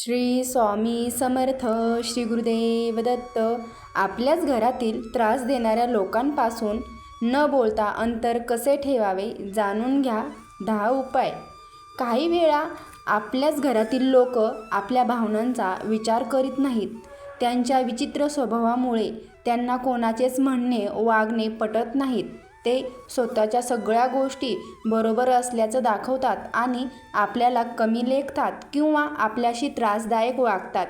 श्री स्वामी समर्थ श्री गुरुदेव दत्त. आपल्याच घरातील त्रास देणाऱ्या लोकांपासून न बोलता अंतर कसे ठेवावे जाणून घ्या दहा उपाय. काही वेळा आपल्याच घरातील लोक आपल्या भावनांचा विचार करीत नाहीत. त्यांच्या विचित्र स्वभावामुळे त्यांना कोणाचेच म्हणणे वागणे पटत नाहीत. ते स्वतःच्या सगळ्या गोष्टी बरोबर असल्याचं दाखवतात आणि आपल्याला कमी लेखतात किंवा आपल्याशी त्रासदायक वागतात.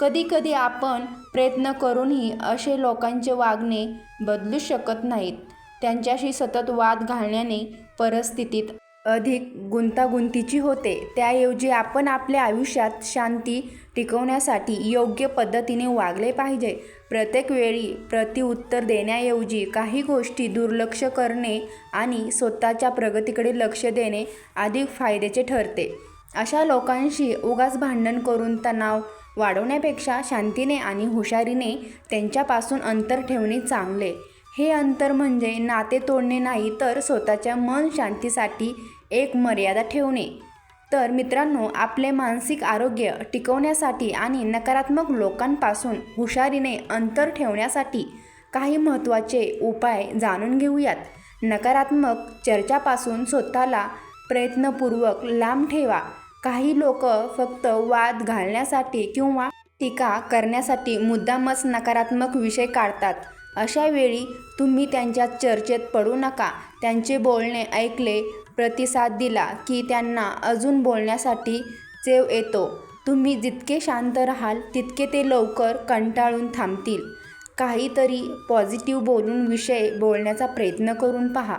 कधीकधी आपण प्रयत्न करूनही असे लोकांचे वागणे बदलू शकत नाहीत. त्यांच्याशी सतत वाद घालण्याने परिस्थितीत अधिक गुंतागुंतीची होते. त्याऐवजी आपण आपल्या आयुष्यात शांती टिकवण्यासाठी योग्य पद्धतीने वागले पाहिजे. प्रत्येक वेळी प्रतिउत्तर देण्याऐवजी काही गोष्टी दुर्लक्ष करणे आणि स्वतःच्या प्रगतीकडे लक्ष देणे अधिक फायद्याचे ठरते. अशा लोकांशी उगाच भांडण करून तणाव वाढवण्यापेक्षा शांतीने आणि हुशारीने त्यांच्यापासून अंतर ठेवणे चांगले. हे अंतर म्हणजे नाते तोडणे नाही तर स्वतःच्या मन शांतीसाठी एक मर्यादा ठेवणे. तर मित्रांनो आपले मानसिक आरोग्य टिकवण्यासाठी आणि नकारात्मक लोकांपासून हुशारीने अंतर ठेवण्यासाठी काही महत्त्वाचे उपाय जाणून घेऊयात. नकारात्मक चर्चापासून स्वतःला प्रयत्नपूर्वक लांब ठेवा. काही लोक फक्त वाद घालण्यासाठी किंवा टीका करण्यासाठी मुद्दामच नकारात्मक विषय काढतात. अशावेळी तुम्ही त्यांच्या चर्चेत पडू नका. त्यांचे बोलणे ऐकले प्रतिसाद दिला की त्यांना अजून बोलण्यासाठी चेव येतो. तुम्ही जितके शांत राहाल तितके ते लवकर कंटाळून थांबतील. काहीतरी पॉझिटिव्ह बोलून विषय बोलण्याचा प्रयत्न करून पहा.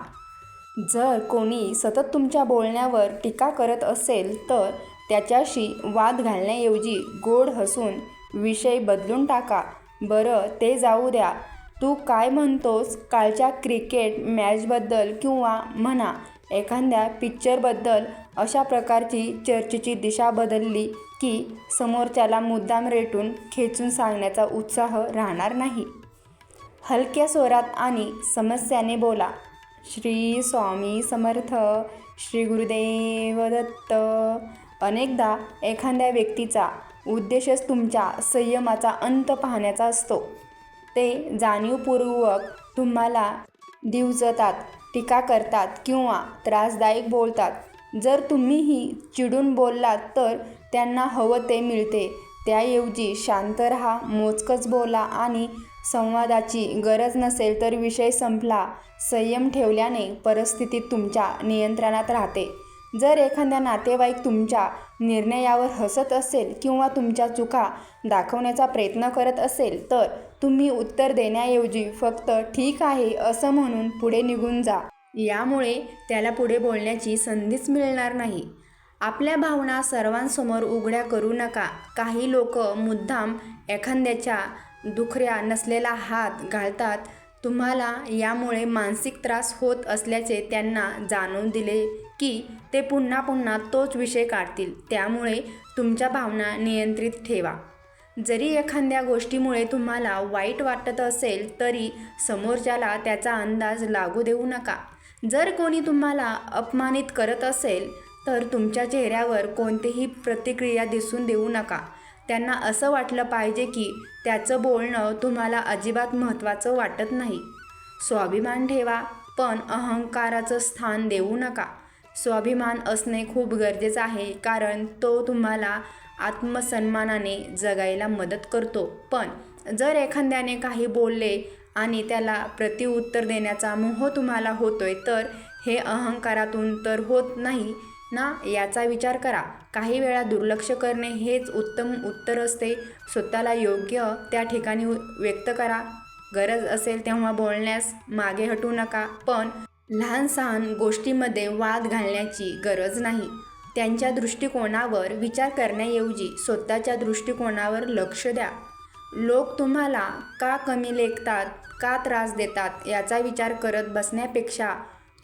जर कोणी सतत तुमच्या बोलण्यावर टीका करत असेल तर त्याच्याशी वाद घालण्याऐवजी गोड हसून विषय बदलून टाका. बरं ते जाऊ द्या. तू काय म्हणतोस कालच्या क्रिकेट मॅचबद्दल किंवा म्हणा एखाद्या पिक्चरबद्दल अशा प्रकारची चर्चेची दिशा बदलली की समोरच्याला मुद्दाम रेटून खेचून सांगण्याचा उत्साह राहणार नाही? हलक्या स्वरात आणि समस्याने बोला श्री स्वामी समर्थ श्री गुरुदेव दत्त. अनेकदा एखाद्या व्यक्तीचा उद्देशच तुमच्या संयमाचा अंत पाहण्याचा असतो. ते जाणीवपूर्वक तुम्हाला दिवजतात टीका करतात किंवा त्रासदायक बोलतात. जर तुम्हीही चिडून बोललात तर त्यांना हवं ते मिळते. त्याऐवजी शांत राहा मोजकच बोला आणि संवादाची गरज नसेल तर विषय संपला संयम ठेवल्याने परिस्थिती तुमच्या नियंत्रणात राहते. जर एखाद्या नातेवाईक तुमच्या निर्णयावर हसत असेल किंवा तुमच्या चुका दाखवण्याचा प्रयत्न करत असेल तर तुम्ही उत्तर देण्याऐवजी फक्त ठीक आहे असं म्हणून पुढे निघून जा. यामुळे त्याला पुढे बोलण्याची संधीच मिळणार नाही. आपल्या भावना सर्वांसमोर उघड्या करू नका. काही लोक मुद्दाम एखाद्याच्या दुखऱ्या नसलेला हात घालतात. तुम्हाला यामुळे मानसिक त्रास होत असल्याचे त्यांना जाणून दिले की ते पुन्हा पुन्हा तोच विषय काढतील. त्यामुळे तुमच्या भावना नियंत्रित ठेवा. जरी एखाद्या गोष्टीमुळे तुम्हाला वाईट वाटत असेल तरी समोरच्याला त्याचा अंदाज लागू देऊ नका. जर कोणी तुम्हाला अपमानित करत असेल तर तुमच्या चेहऱ्यावर कोणतीही प्रतिक्रिया दिसून देऊ नका. त्यांना असं वाटलं पाहिजे की त्याचं बोलणं तुम्हाला अजिबात महत्त्वाचं वाटत नाही. स्वाभिमान ठेवा पण अहंकाराचं स्थान देऊ नका. स्वाभिमान असणे खूप गरजेचं आहे कारण तो तुम्हाला आत्मसन्मानाने जगायला मदत करतो. पण जर एखाद्याने काही बोलले आणि त्याला प्रतिउत्तर देण्याचा मोह तुम्हाला होतोय तर हे अहंकारातून तर होत नाही ना याचा विचार करा. काही वेळा दुर्लक्ष करणे हेच उत्तम उत्तर असते. स्वतःला योग्य त्या ठिकाणी व्यक्त करा. गरज असेल तेव्हा बोलण्यास मागे हटू नका. पण लहान सहान गोष्टीमध्ये वाद घालण्याची गरज नाही. त्यांच्या दृष्टिकोनावर विचार करण्याऐवजी स्वतःच्या दृष्टिकोनावर लक्ष द्या. लोक तुम्हाला का कमी लेखतात का त्रास देतात याचा विचार करत बसण्यापेक्षा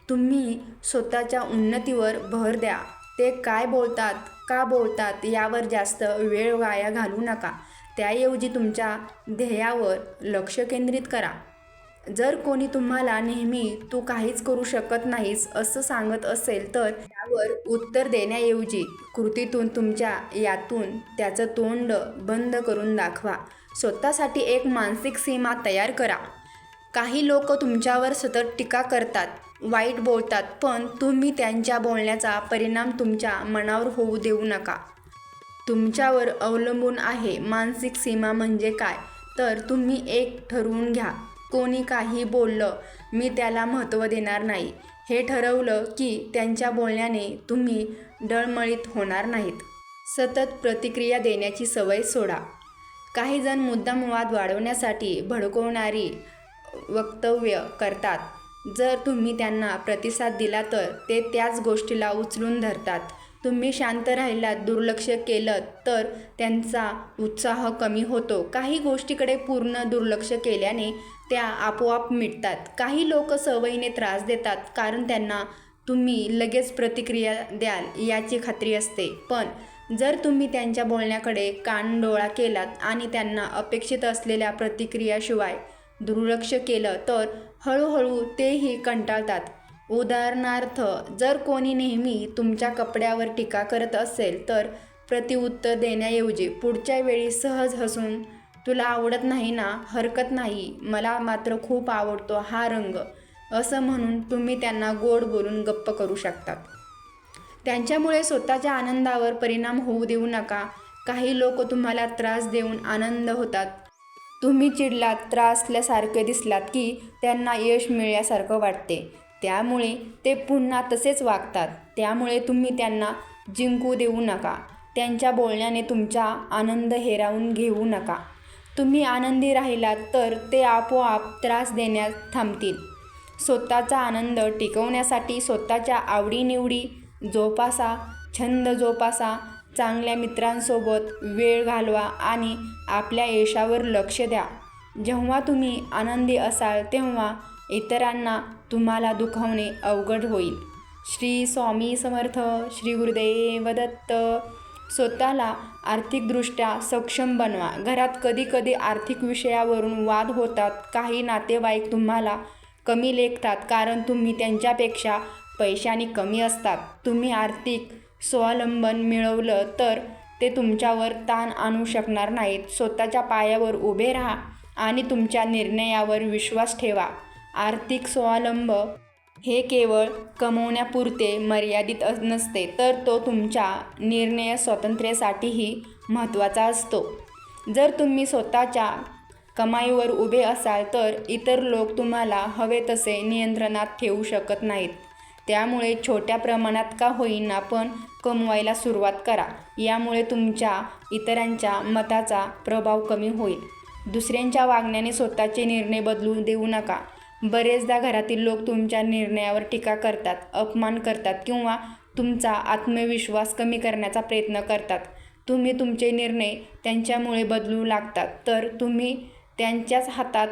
तुम्ही स्वतःच्या उन्नतीवर भर द्या. ते काय बोलतात का बोलतात यावर जास्त वेळ वाया घालू नका. त्याऐवजी तुमच्या ध्येयावर लक्ष केंद्रित करा. जर कोणी तुम्हाला नेहमी तू काहीच करू शकत नाहीस असं सांगत असेल तर त्यावर उत्तर देण्याऐवजी कृतीतून तुमच्या यातून त्याचं तोंड बंद करून दाखवा. स्वतःसाठी एक मानसिक सीमा तयार करा. काही लोक तुमच्यावर सतत टीका करतात. वाईट बोलतात पण तुम्ही त्यांच्या बोलण्याचा परिणाम तुमच्या मनावर होऊ देऊ नका. तुमच्यावर अवलंबून आहे मानसिक सीमा म्हणजे काय? तर तुम्ही एक ठरवून घ्या. कोणी काही बोललं मी त्याला महत्त्व देणार नाही. हे ठरवलं की त्यांच्या बोलण्याने तुम्ही डळमळीत होणार नाहीत. सतत प्रतिक्रिया देण्याची सवय सोडा. काही जण मुद्दाम वाद वाढवण्यासाठी भडकवणारी वक्तव्य करतात. जर तुम्ही त्यांना प्रतिसाद दिला तर ते त्याच गोष्टीला उचलून धरतात. तुम्ही शांत राहिलात दुर्लक्ष केलं तर त्यांचा उत्साह कमी होतो. काही गोष्टीकडे पूर्ण दुर्लक्ष केल्याने त्या आपोआप मिटतात. काही लोक सवयीने त्रास देतात कारण त्यांना तुम्ही लगेच प्रतिक्रिया द्याल याची खात्री असते. पण जर तुम्ही त्यांच्या बोलण्याकडे कानडोळा केलात आणि त्यांना अपेक्षित असलेल्या प्रतिक्रियाशिवाय दुर्लक्ष केलं तर हळूहळू तेही कंटाळतात. उदाहरणार्थ जर कोणी नेहमी तुमच्या कपड्यावर टीका करत असेल तर प्रतिउत्तर देण्याऐवजी पुढच्या वेळी सहज हसून तुला आवडत नाही ना हरकत नाही मला मात्र खूप आवडतो हा रंग असं म्हणून तुम्ही त्यांना गोड बोलून गप्प करू शकतात. त्यांच्यामुळे स्वतःच्या आनंदावर परिणाम होऊ देऊ नका. काही लोक तुम्हाला त्रास देऊन आनंद होतात. तुम्ही चिडलात त्रासल्यासारखे दिसलात की त्यांना यश मिळल्यासारखं वाटते. त्यामुळे ते पुन्हा तसेच वागतात. त्यामुळे तुम्ही त्यांना जिंकू देऊ नका. त्यांच्या बोलण्याने तुमचा आनंद हेरावून घेऊ नका. तुम्ही आनंदी राहिलात तर ते आपोआप त्रास देण्यास थांबतील. स्वतःचा आनंद टिकवण्यासाठी स्वतःच्या आवडीनिवडी जोपासा छंद जोपासा चांगल्या मित्रांसोबत वेळ घालवा आणि आपल्या यशावर लक्ष द्या. जेव्हा तुम्ही आनंदी असाल तेव्हा इतरांना तुम्हाला दुखावणे अवघड होईल. श्री स्वामी समर्थ श्री गुरुदेव दत्त स्वतःला आर्थिकदृष्ट्या सक्षम बनवा. घरात कधीकधी आर्थिक विषयावरून वाद होतात. काही नातेवाईक तुम्हाला कमी लेखतात कारण तुम्ही त्यांच्यापेक्षा पैशाने कमी असतात. तुम्ही आर्थिक स्वावलंबन मिळवलं तर ते तुमच्यावर ताण आणू शकणार नाहीत. स्वतःच्या पायावर उभे राहा आणि तुमच्या निर्णयावर विश्वास ठेवा. आर्थिक स्वावलंब हे केवळ कमवण्यापुरते मर्यादित नसते तर तो तुमच्या निर्णय स्वातंत्र्यासाठीही महत्त्वाचा असतो. जर तुम्ही स्वतःच्या कमाईवर उभे असाल तर इतर लोक तुम्हाला हवे तसे नियंत्रणात ठेवू शकत नाहीत. त्यामुळे छोट्या प्रमाणात का होईना पण कमवायला सुरुवात करा. यामुळे तुमच्या इतरांच्या मताचा प्रभाव कमी होईल. दुसऱ्यांच्या वागण्याने स्वतःचे निर्णय बदलू देऊ नका. बरेचदा घरातील लोक तुमच्या निर्णयावर टीका करतात अपमान करतात किंवा तुमचा आत्मविश्वास कमी करण्याचा प्रयत्न करतात. तुम्ही तुमचे निर्णय त्यांच्यामुळे बदलू लागतात. तर तुम्ही त्यांच्याच हातात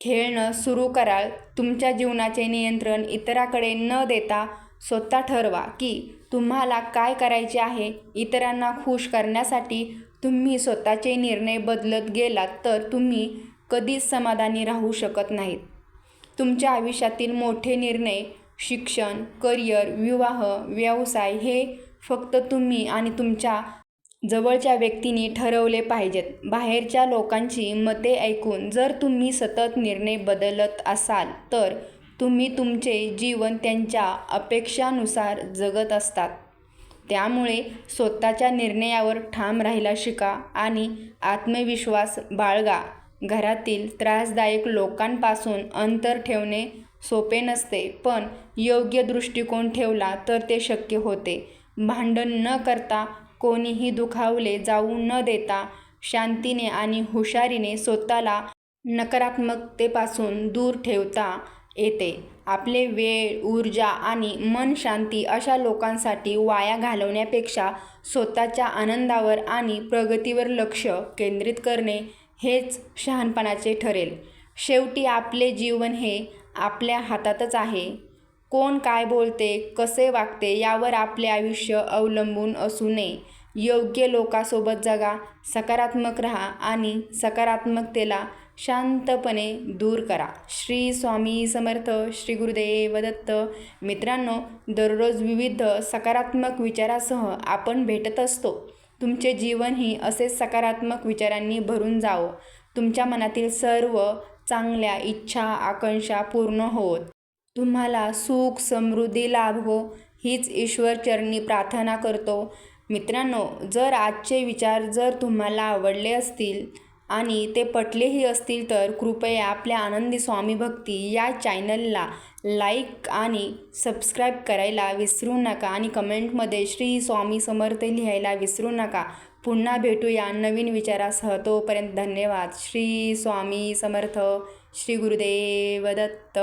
खेळणं सुरू कराल. तुमच्या जीवनाचे नियंत्रण इतराकडे न देता स्वतः ठरवा की तुम्हाला काय करायचे आहे? इतरांना खुश करण्यासाठी तुम्ही स्वतःचे निर्णय बदलत गेलात तर तुम्ही कधीच समाधानी राहू शकत नाहीत. तुमच्या आयुष्यातील मोठे निर्णय शिक्षण करिअर विवाह व्यवसाय हे फक्त तुम्ही आणि तुमच्या जवळच्या व्यक्तींनी ठरवले पाहिजेत. बाहेरच्या लोकांची मते ऐकून जर तुम्ही सतत निर्णय बदलत असाल तर तुम्ही तुमचे जीवन त्यांच्या अपेक्षानुसार जगत असतात. त्यामुळे स्वतःच्या निर्णयावर ठाम राहायला शिका आणि आत्मविश्वास बाळगा. घरातील त्रासदायक लोकांपासून अंतर ठेवणे सोपे नसते पण योग्य दृष्टिकोन ठेवला तर ते शक्य होते. भांडण न करता कोणीही दुखावले जाऊ न देता शांतीने आणि हुशारीने स्वतःला नकारात्मकतेपासून दूर ठेवता येते. आपले वेळ ऊर्जा आणि मन शांती अशा लोकांसाठी वाया घालवण्यापेक्षा स्वतःच्या आनंदावर आणि प्रगतीवर लक्ष केंद्रित करणे हेच शहाणपणाचे ठरेल. शेवटी आपले जीवन हे आपल्या हातातच आहे. कोण काय बोलते कसे वागते यावर आपले आयुष्य अवलंबून असू नये. योग्य लोकासोबत जगा सकारात्मक राहा आणि सकारात्मकतेला शांतपणे दूर करा. श्री स्वामी समर्थ श्री गुरुदेव दत्त. मित्रांनो दररोज विविध सकारात्मक विचारासह आपण भेटत असतो. तुमचे जीवनही असे सकारात्मक विचारांनी भरून जावं. तुमच्या मनातील सर्व चांगल्या इच्छा आकांक्षा पूर्ण होत तुम्हाला सुख समृद्धी लाभो हो, हीच ईश्वरचरणी प्रार्थना करतो. मित्रांनो जर आजचे विचार जर तुम्हाला आवडले असतील आणि ते पटलेही असतील तर कृपया आपल्या आनंदी स्वामी भक्ती या चॅनलला लाईक आणि सबस्क्राईब करायला विसरू नका आणि कमेंटमध्ये श्री स्वामी समर्थ लिहायला विसरू नका. पुन्हा भेटूया नवीन विचारासह. तोपर्यंत धन्यवाद. श्री स्वामी समर्थ. श्री गुरुदेव दत्त.